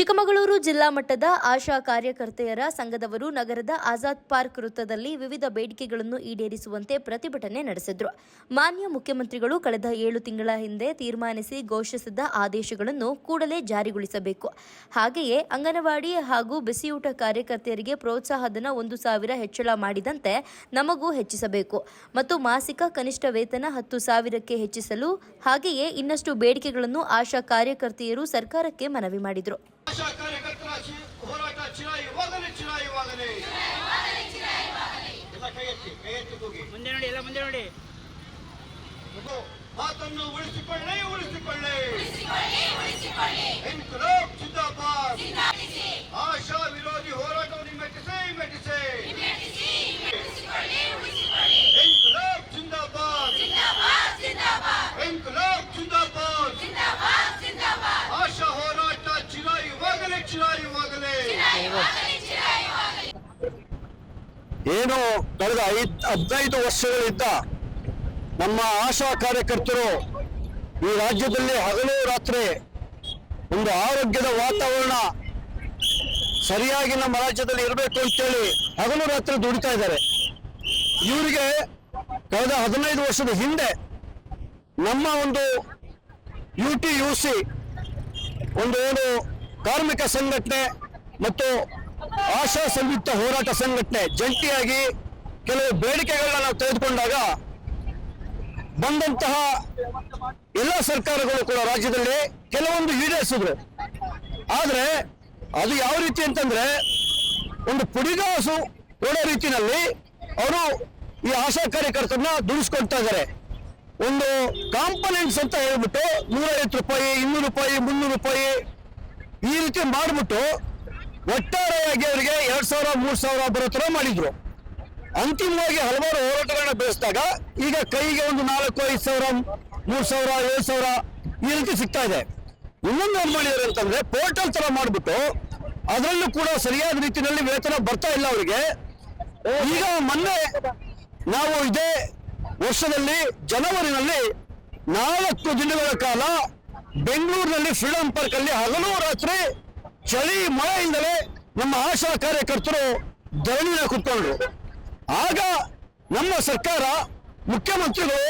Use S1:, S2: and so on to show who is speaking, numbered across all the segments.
S1: ಚಿಕ್ಕಮಗಳೂರು ಜಿಲ್ಲಾ ಮಟ್ಟದ ಆಶಾ ಕಾರ್ಯಕರ್ತೆಯರ ಸಂಘದವರು ನಗರದ ಆಜಾದ್ ಪಾರ್ಕ್ ವೃತ್ತದಲ್ಲಿ ವಿವಿಧ ಬೇಡಿಕೆಗಳನ್ನು ಈಡೇರಿಸುವಂತೆ ಪ್ರತಿಭಟನೆ ನಡೆಸಿದ್ರು. ಮಾನ್ಯ ಮುಖ್ಯಮಂತ್ರಿಗಳು ಕಳೆದ ಏಳು ತಿಂಗಳ ಹಿಂದೆ ತೀರ್ಮಾನಿಸಿ ಘೋಷಿಸಿದ ಆದೇಶಗಳನ್ನು ಕೂಡಲೇ ಜಾರಿಗೊಳಿಸಬೇಕು. ಹಾಗೆಯೇ ಅಂಗನವಾಡಿ ಹಾಗೂ ಬಿಸಿಯೂಟ ಕಾರ್ಯಕರ್ತೆಯರಿಗೆ ಪ್ರೋತ್ಸಾಹಧನ ಒಂದು ಸಾವಿರ ಹೆಚ್ಚಳ ಮಾಡಿದಂತೆ ನಮಗೂ ಹೆಚ್ಚಿಸಬೇಕು ಮತ್ತು ಮಾಸಿಕ ಕನಿಷ್ಠ ವೇತನ ಹತ್ತು ಸಾವಿರಕ್ಕೆ ಹೆಚ್ಚಿಸಲು ಹಾಗೆಯೇ ಇನ್ನಷ್ಟು ಬೇಡಿಕೆಗಳನ್ನು ಆಶಾ ಕಾರ್ಯಕರ್ತೆಯರು ಸರ್ಕಾರಕ್ಕೆ ಮನವಿ ಮಾಡಿದರು.
S2: ಆಶಾ ಕಾರ್ಯಕರ್ತರ ಹೋರಾಟ ಚಿರಾಯುವಾಗಲೇ ಚಿರಾಯುವಾಗಲೇ ಎಲ್ಲ ಕೈ ಎತ್ತಿ ಕೈ ಎತ್ತಿ ಹೋಗಿ
S3: ಮುಂದೆ ನೋಡಿ ಎಲ್ಲ ಮುಂದೆ ನೋಡಿ.
S2: ಮಾತನ್ನು ಉಳಿಸಿಕೊಳ್ಳಿ ಉಳಿಸಿಕೊಳ್ಳಿ. ಇನ್ಕಲಾಬ್ ಜಿಂದಾಬಾದ್. ಆಶಾ ವಿರೋಧಿ ಹೋರಾಟವನ್ನು ಮೆಟ್ಟಿಸಿ ಮೆಟ್ಟಿಸಿ ಇನ್ಕಲಾಬ್ ಜಿಂದಾಬಾದ್ ಇನ್ಕಲಾಬ್ ಜಿಂದಾಬಾದ್ ಆಶಾ ಹೋರಾಟ ಚಿರಾಯುವಾಗಲೇ ಚಿರಾಯುವಾಗಲೇ
S4: ಏನು ಕಳೆದ ಐದ್, ಹದಿನೈದು ವರ್ಷಗಳಿಂದ ನಮ್ಮ ಆಶಾ ಕಾರ್ಯಕರ್ತರು ಈ ರಾಜ್ಯದಲ್ಲಿ ಹಗಲು ರಾತ್ರಿ ಒಂದು ಆರೋಗ್ಯದ ವಾತಾವರಣ ಸರಿಯಾಗಿ ನಮ್ಮ ರಾಜ್ಯದಲ್ಲಿ ಇರಬೇಕು ಅಂತೇಳಿ ಹಗಲು ರಾತ್ರಿ ದುಡಿತಾ ಇದ್ದಾರೆ. ಇವರಿಗೆ ಕಳೆದ ಹದಿನೈದು ವರ್ಷದ ಹಿಂದೆ ನಮ್ಮ ಒಂದು ಯು ಟಿ ಯು ಸಿ ಒಂದು ಏನು ಕಾರ್ಮಿಕ ಸಂಘಟನೆ ಮತ್ತು ಆಶಾ ಸಂಯುಕ್ತ ಹೋರಾಟ ಸಂಘಟನೆ ಜಂಟಿಯಾಗಿ ಕೆಲವು ಬೇಡಿಕೆಗಳನ್ನ ನಾವು ತೆಗೆದುಕೊಂಡಾಗ ಬಂದಂತಹ ಎಲ್ಲ ಸರ್ಕಾರಗಳು ಕೂಡ ರಾಜ್ಯದಲ್ಲಿ ಕೆಲವೊಂದು ಈಡೇರಿಸಿದ್ರು. ಆದ್ರೆ ಅದು ಯಾವ ರೀತಿ ಅಂತಂದ್ರೆ ಒಂದು ಪುಡಿಗಾಸು ಕೊಡೋ ರೀತಿಯಲ್ಲಿ ಅವರು ಈ ಆಶಾ ಕಾರ್ಯಕರ್ತರನ್ನ ದುಡಿಸ್ಕೊಳ್ತಾ ಇದ್ದಾರೆ. ಒಂದು ಕಾಂಪನೆಂಟ್ಸ್ ಅಂತ ಹೇಳ್ಬಿಟ್ಟು ನೂರೈವತ್ತು ರೂಪಾಯಿ, ಇನ್ನೂರು ರೂಪಾಯಿ, ಮುನ್ನೂರು ರೂಪಾಯಿ ಈ ರೀತಿ ಮಾಡ್ಬಿಟ್ಟು ಒಟ್ಟಾರೆಯಾಗಿ ಅವರಿಗೆ ಎರಡ್ ಸಾವಿರ, ಮೂರ್ ಸಾವಿರ ಬರೋ ತರ ಮಾಡಿದ್ರು. ಅಂತಿಮವಾಗಿ ಹಲವಾರು ಹೋರಾಟಗಳನ್ನ ಬೆಳೆಸಿದಾಗ ಈಗ ಕೈಗೆ ಒಂದು ನಾಲ್ಕು, ಐದು ಸಾವಿರ, ಮೂರ್ ಸಾವಿರ, ಏಳು ಸಾವಿರ ಈ ರೀತಿ ಸಿಗ್ತಾ ಇದೆ. ಇನ್ನೊಂದು ಏನ್ ಮಾಡಿದ್ದಾರೆ ಅಂತಂದ್ರೆ ಪೋರ್ಟಲ್ ತರ ಮಾಡ್ಬಿಟ್ಟು ಅದರಲ್ಲೂ ಕೂಡ ಸರಿಯಾದ ರೀತಿಯಲ್ಲಿ ವೇತನ ಬರ್ತಾ ಇಲ್ಲ ಅವರಿಗೆ. ಈಗ ಮೊನ್ನೆ ನಾವು ಇದೇ ವರ್ಷದಲ್ಲಿ ಜನವರಿನಲ್ಲಿ ನಾಲ್ಕು ದಿನಗಳ ಕಾಲ ಬೆಂಗಳೂರಿನಲ್ಲಿ ಫ್ರೀಡಂ ಪಾರ್ಕ್ ಅಲ್ಲಿ ಹಗಲು ರಾತ್ರಿ ಚಳಿ, ಮಳೆಯಿಂದಲೇ ನಮ್ಮ ಆಶಾ ಕಾರ್ಯಕರ್ತರು ಧರಣಿನ ಕುತ್ಕೊಂಡ್ರು. ಆಗ ನಮ್ಮ ಸರ್ಕಾರ ಮುಖ್ಯಮಂತ್ರಿಗಳು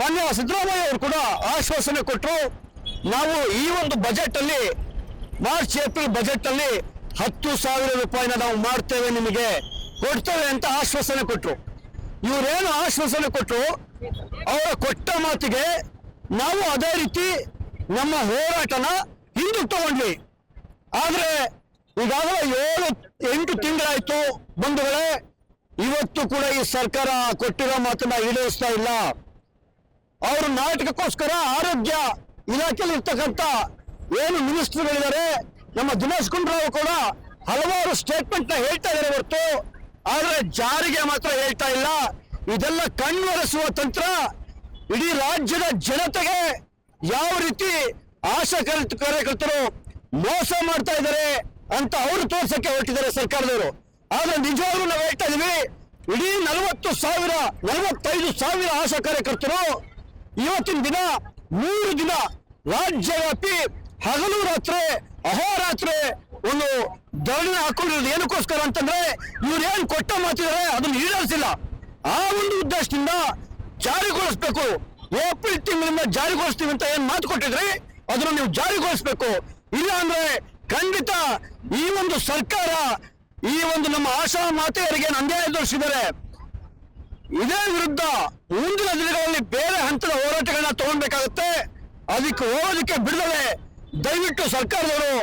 S4: ಮಾನ್ಯ ಸಿದ್ದರಾಮಯ್ಯ ಅವರು ಕೂಡ ಆಶ್ವಾಸನೆ ಕೊಟ್ಟರು ನಾವು ಈ ಒಂದು ಬಜೆಟ್ ಅಲ್ಲಿ ಮಾರ್ಚ್, ಏಪ್ರಿಲ್ ಬಜೆಟ್ ಅಲ್ಲಿ ಹತ್ತು ಸಾವಿರ ರೂಪಾಯಿನ ನಾವು ಮಾಡ್ತೇವೆ ನಿಮಗೆ, ಕೊಡ್ತೇವೆ ಅಂತ ಆಶ್ವಾಸನೆ ಕೊಟ್ಟರು ಇವರೇನು ಆಶ್ವಾಸನೆ ಕೊಟ್ಟರು ಅವರ ಕೊಟ್ಟ ಮಾತಿಗೆ ನಾವು ಅದೇ ರೀತಿ ನಮ್ಮ ಹೋರಾಟನ ಹಿಂದಕ್ಕೆ ಆದ್ರೆ ಈಗಾಗಲೇ ಏಳು, ಎಂಟು ತಿಂಗಳಾಯ್ತು ಬಂಧುಗಳೇ. ಇವತ್ತು ಕೂಡ ಈ ಸರ್ಕಾರ ಕೊಟ್ಟಿರೋ ಮಾತನ್ನ ಈಡೇರಿಸ್ತಾ ಇಲ್ಲ. ಅವರು ನಾಟಕಕ್ಕೋಸ್ಕರ ಆರೋಗ್ಯ ಇಲಾಖೆಯಲ್ಲಿ ಇರ್ತಕ್ಕಂಥ ಏನು ಮಿನಿಸ್ಟರ್ಗಳಿದ್ದಾರೆ, ನಮ್ಮ ದಿನೇಶ್ ಗುಂಡೂರಾವ್ ಕೂಡ ಹಲವಾರು ಸ್ಟೇಟ್ಮೆಂಟ್ನ ಹೇಳ್ತಾ ಇದ್ದಾರೆ ಹೊರತು. ಆದ್ರೆ ಜಾರಿಗೆ ಮಾತ್ರ ಹೇಳ್ತಾ ಇಲ್ಲ. ಇದೆಲ್ಲ ಕಣ್ಮರೆಸುವ ತಂತ್ರ ಇಡೀ ರಾಜ್ಯದ ಜನತೆಗೆ ಯಾವ ರೀತಿ ಆಶಾ ಕಾರ್ಯ- ಕಾರ್ಯಕರ್ತರು ಮೋಸ ಮಾಡ್ತಾ ಇದ್ದಾರೆ ಅಂತ ಅವರು ತೋರ್ಸಕ್ಕೆ ಹೊರಟಿದ್ದಾರೆ ಸರ್ಕಾರದವರು. ಆದ್ರೆ ನಿಜವಾಗ್ಲೂ ನಾವು ಹೇಳ್ತಾ ಇದೀವಿ, ಇಡೀ ನಲವತ್ತು ಸಾವಿರ, ನಲವತ್ತೈದು ಸಾವಿರ ಆಶಾ ಕಾರ್ಯಕರ್ತರು ಇವತ್ತಿನ ದಿನ, ಮೂರು ದಿನ ರಾಜ್ಯವ್ಯಾಪಿ ಹಗಲು ರಾತ್ರಿ ಅಹೋರಾತ್ರಿ ಒಂದು ಧರಣಿ ಹಾಕೊಂಡಿರೋದು. ಏನಕ್ಕೋಸ್ಕರ ಅಂತಂದ್ರೆ ಇವ್ರು ಏನ್ ಕೊಟ್ಟ ಮಾತಿದ್ದಾರೆ ಅದನ್ನ ಈಡೇರಿಸಿಲ್ಲ. ಆ ಒಂದು ಉದ್ದೇಶದಿಂದ ಜಾರಿಗೊಳಿಸ್ಬೇಕು. ಏಪ್ರಿಲ್ ತಿಂಗಳಿಂದ ಜಾರಿಗೊಳಿಸ್ತೀವಿ ಅಂತ ಏನ್ ಮಾತು ಕೊಟ್ಟಿದ್ರಿ, ಅದನ್ನು ನೀವು ಜಾರಿಗೊಳಿಸ್ಬೇಕು. ಇಲ್ಲ ಅಂದ್ರೆ ಖಂಡಿತ ಈ ಒಂದು ಸರ್ಕಾರ, ಈ ಒಂದು ನಮ್ಮ ಆಶಾ ಮಾತೆಯರಿಗೆ ನಂದೇ ಎದುರಿಸಿದ್ದಾರೆ ಇದೇ ವಿರುದ್ಧ ಮುಂದಿನ ದಿನಗಳಲ್ಲಿ ಬೇರೆ ಹಂತದ ಹೋರಾಟಗಳನ್ನ ತಗೊಳ್ಬೇಕಾಗುತ್ತೆ. ಅದಕ್ಕೆ ಹೋಗೋದಕ್ಕೆ ಬಿಡದಲೆ ದಯವಿಟ್ಟು ಸರ್ಕಾರದವರು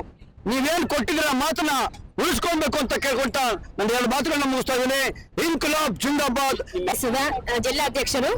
S4: ನೀವೇನ್ ಕೊಟ್ಟಿದ್ದೀರ ಮಾತನ್ನ ಉಳಿಸ್ಕೊಳ್ಬೇಕು ಅಂತ ಕೇಳ್ಕೊಂತ ನನ್ನ ಎರಡು ಮಾತುಗಳನ್ನ ಮುಗಿಸ್ತಾ ಇದ್ದೀನಿ. ಇನ್ಕಲಾಬ್ ಜಿಂದಾಬಾದ್.
S5: ಜಿಲ್ಲಾಧ್ಯಕ್ಷರು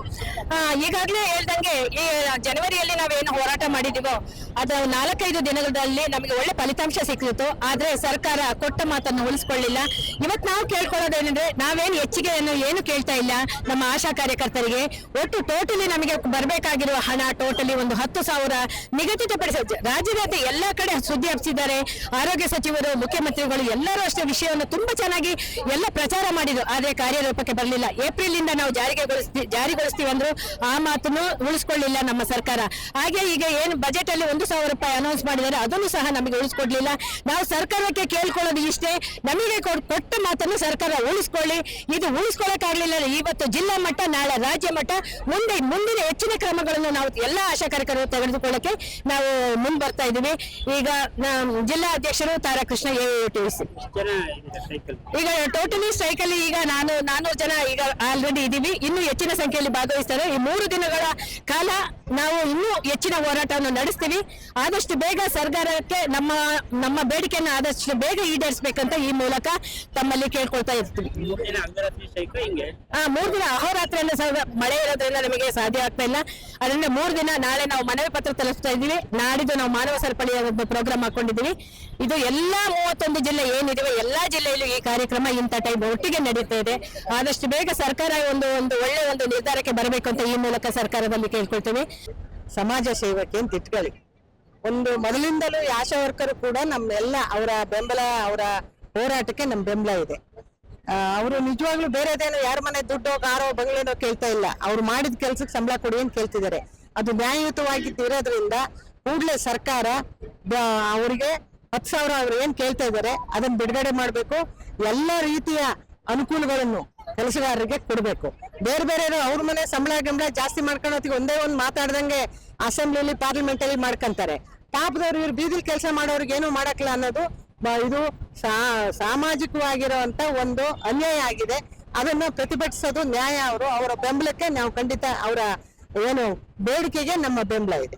S5: ಈಗಾಗ್ಲೇ ಹೇಳ್ದಂಗೆ ಈ ಜನವರಿಯಲ್ಲಿ ನಾವೇನು ಹೋರಾಟ ಮಾಡಿದೀವೋ, ಅದು ನಾಲ್ಕೈದು ದಿನಗಳಲ್ಲಿ ನಮಗೆ ಒಳ್ಳೆ ಫಲಿತಾಂಶ ಸಿಕ್ಕಿತ್ತು. ಆದ್ರೆ ಸರ್ಕಾರ ಕೊಟ್ಟ ಮಾತನ್ನು ಉಳಿಸ್ಕೊಳ್ಳಿಲ್ಲ. ಇವತ್ತು ನಾವು ಕೇಳ್ಕೊಳ್ಳೋದೇನಂದ್ರೆ, ನಾವೇನು ಹೆಚ್ಚಿಗೆಯನ್ನು ಏನು ಕೇಳ್ತಾ ಇಲ್ಲ ನಮ್ಮ ಆಶಾ ಕಾರ್ಯಕರ್ತರಿಗೆ. ಒಟ್ಟು ಟೋಟಲಿ ನಮಗೆ ಬರಬೇಕಾಗಿರುವ ಹಣ ಟೋಟಲಿ ಒಂದು ಹತ್ತು ಸಾವಿರ ನಿಗದಿತಪಡಿಸ ರಾಜ್ಯದಾದ್ಯಂತ ಎಲ್ಲಾ ಕಡೆ ಸುದ್ದಿ ಹಬ್ಬಿಸಿದ್ದಾರೆ ಆರೋಗ್ಯ ಸಚಿವರು, ಮುಖ್ಯಮಂತ್ರಿಗಳು ಎಲ್ಲರೂ ಅಷ್ಟೇ ವಿಷಯವನ್ನು ತುಂಬಾ ಚೆನ್ನಾಗಿ ಎಲ್ಲ ಪ್ರಚಾರ ಮಾಡಿದ್ರು. ಆದ್ರೆ ಕಾರ್ಯರೂಪಕ್ಕೆ ಬರಲಿಲ್ಲ. ಏಪ್ರಿಲ್ ಇಂದ ನಾವು ಜಾರಿಗೆ ಜಾರಿಗೊಳಿಸ್ತೀವಿ ಅಂದ್ರು ಆ ಮಾತನ್ನು ಉಳಿಸ್ಕೊಳ್ಳಿಲ್ಲ ನಮ್ಮ ಸರ್ಕಾರ. ಹಾಗೆ ಈಗ ಏನು ಬಜೆಟ್ ಅಲ್ಲಿ ಒಂದು ಸಾವಿರ ರೂಪಾಯಿ ಅನೌನ್ಸ್ ಮಾಡಿದ್ದಾರೆ, ಅದನ್ನು ಸಹ ನಮಗೆ ಉಳಿಸ್ಕೊಡ್ಲಿಲ್ಲ. ನಾವು ಸರ್ಕಾರಕ್ಕೆ ಕೇಳ್ಕೊಳ್ಳೋದು ಇಷ್ಟೇ. ನಮಗೆ ಕೊಟ್ಟ ಮಾತನ್ನು ಸರ್ಕಾರ ಉಳಿಸ್ಕೊಳ್ಳಿ. ಇದು ಉಳಿಸ್ಕೊಳ್ಳೋಕ್ಕಾಗ್ಲಿಲ್ಲ ಇವತ್ತು ಜಿಲ್ಲಾ ಮಟ್ಟ, ನಾಳೆ ರಾಜ್ಯ ಮಟ್ಟ ಮುಂದೆ, ಮುಂದಿನ ಹೆಚ್ಚಿನ ಕ್ರಮಗಳನ್ನು ನಾವು ಎಲ್ಲ ಆಶಾ ಕಾರ್ಯಕರ್ತರು ತೆಗೆದುಕೊಳ್ಳಕ್ಕೆ ನಾವು ಮುಂದೆ ಬರ್ತಾ ಇದ್ದೀವಿ. ಈಗ ಜಿಲ್ಲಾ ಅಧ್ಯಕ್ಷರು ತಾರಾಕೃಷ್ಣ, ಎ ಈಗ ಟೋಟಲಿ ಸ್ಟ್ರೈಕ್ ಅಲ್ಲಿ ಈಗ ನಾನು ನಾನೂರು ಜನ ಈಗ ಆಲ್ರೆಡಿ ಇದೀವಿ ಇನ್ನು ಹೆಚ್ಚಿನ ಸಂಖ್ಯೆಯಲ್ಲಿ ಭಾಗವಹಿಸ್ತಾರೆ. ಈ ಮೂರು ದಿನಗಳ ಕಾಲ ನಾವು ಇನ್ನೂ ಹೆಚ್ಚಿನ ಹೋರಾಟವನ್ನು ನಡೆಸ್ತೀವಿ. ಆದಷ್ಟು ಬೇಗ ಸರ್ಕಾರಕ್ಕೆ ನಮ್ಮ ನಮ್ಮ ಬೇಡಿಕೆಯನ್ನು ಆದಷ್ಟು ಬೇಗ ಈಡೇರಿಸಬೇಕಂತ ಈ ಮೂಲಕ ತಮ್ಮಲ್ಲಿ ಕೇಳ್ಕೊಳ್ತಾ ಇರ್ತೀವಿ. ಆ ಮೂರ್ ದಿನ ಅಹೋರಾತ್ರಿ ಅಂದ್ರೆ ಮಳೆ ಇರೋದ್ರಿಂದ ನಮಗೆ ಸಾಧ್ಯ ಆಗ್ತಾ ಇಲ್ಲ. ಅದರಿಂದ ಮೂರು ದಿನ ನಾಳೆ ನಾವು ಮನವಿ ಪತ್ರ ತಲುಪಿಸ್ತಾ ಇದೀವಿ ನಾಡಿದ್ದು ನಾವು ಮಾನವ ಸರಪಳಿಯ ಒಂದು ಪ್ರೋಗ್ರಾಮ್ ಹಾಕೊಂಡಿದ್ದೀವಿ. ಇದು ಎಲ್ಲಾ ಮೂವತ್ತೊಂದು ಜಿಲ್ಲೆ ಏನಿದೆ, ಎಲ್ಲಾ ಜಿಲ್ಲೆಯಲ್ಲೂ ಈ ಕಾರ್ಯಕ್ರಮ ಇಂಥ ಟೈಮ್ ಒಟ್ಟಿಗೆ ನಡೀತಾ ಇದೆ. ಆದಷ್ಟು ಬೇಗ ಸರ್ಕಾರ ಒಂದು ಒಂದು ಒಳ್ಳೆ ಒಂದು ನಿರ್ಧಾರಕ್ಕೆ ಬರಬೇಕು ಅಂತ ಈ ಮೂಲಕ ಸರ್ಕಾರದಲ್ಲಿ ಕೇಳ್ಕೊಳ್ತೇವೆ
S3: ಸಮಾಜ ಸೇವಕ್ಕೆ ಅಂತ ಒಂದು ಮೊದಲಿಂದಲೂ ಆಶಾ ವರ್ಕರು ಕೂಡ ನಮ್ಮೆಲ್ಲ ಅವರ ಬೆಂಬಲ, ಅವರ ಹೋರಾಟಕ್ಕೆ ನಮ್ ಬೆಂಬಲ ಇದೆ. ಅವರು ನಿಜವಾಗ್ಲೂ ಬೇರೆದೇನೋ ಯಾರ ಮನೆ ದುಡ್ಡೋ, ಕಾರೋ, ಬಂಗ್ಲೆನೋ ಕೇಳ್ತಾ ಇಲ್ಲ. ಅವ್ರು ಮಾಡಿದ ಕೆಲ್ಸಕ್ಕೆ ಸಂಬಳ ಕೊಡಿ ಅಂತ ಕೇಳ್ತಿದ್ದಾರೆ. ಅದು ನ್ಯಾಯಯುತವಾಗಿ ಇರೋದ್ರಿಂದ ಕೂಡಲೇ ಸರ್ಕಾರ ಅವರಿಗೆ ಹತ್ತು ಸಾವಿರ ಅವ್ರು ಏನ್ ಕೇಳ್ತಾ ಇದ್ದಾರೆ? ಅದನ್ನ ಬಿಡುಗಡೆ ಮಾಡಬೇಕು. ಎಲ್ಲ ರೀತಿಯ ಅನುಕೂಲಗಳನ್ನು ಕೆಲಸಗಾರರಿಗೆ ಕೊಡಬೇಕು. ಬೇರೆ ಬೇರೆ ಅವ್ರ ಮನೆ ಸಂಬಳ ಗಿಂಬಳ ಜಾಸ್ತಿ ಮಾಡ್ಕೊಂಡು ಹೊತ್ತಿಗೆ ಒಂದೇ ಒಂದು ಮಾತಾಡ್ದಂಗೆ ಅಸೆಂಬ್ಲಿಲಿ ಪಾರ್ಲಿಮೆಂಟ್ ಅಲ್ಲಿ ಮಾಡ್ಕೊಂತಾರೆ. ಪಾಪದವ್ರು ಇವ್ರು ಬೀದಿಲಿ ಕೆಲಸ ಮಾಡೋರಿಗೆ ಏನು ಮಾಡಕ್ಲ ಅನ್ನೋದು ಇದು ಸಾಮಾಜಿಕವಾಗಿರುವಂತ ಒಂದು ಅನ್ಯಾಯ ಆಗಿದೆ. ಅದನ್ನು ಪ್ರತಿಭಟಿಸೋದು ನ್ಯಾಯ ಅವರು. ಅವರ ಬೆಂಬಲಕ್ಕೆ ನಾವು ಖಂಡಿತ ಅವರ ಏನು ಬೇಡಿಕೆಗೆ ನಮ್ಮ ಬೆಂಬಲ ಇದೆ.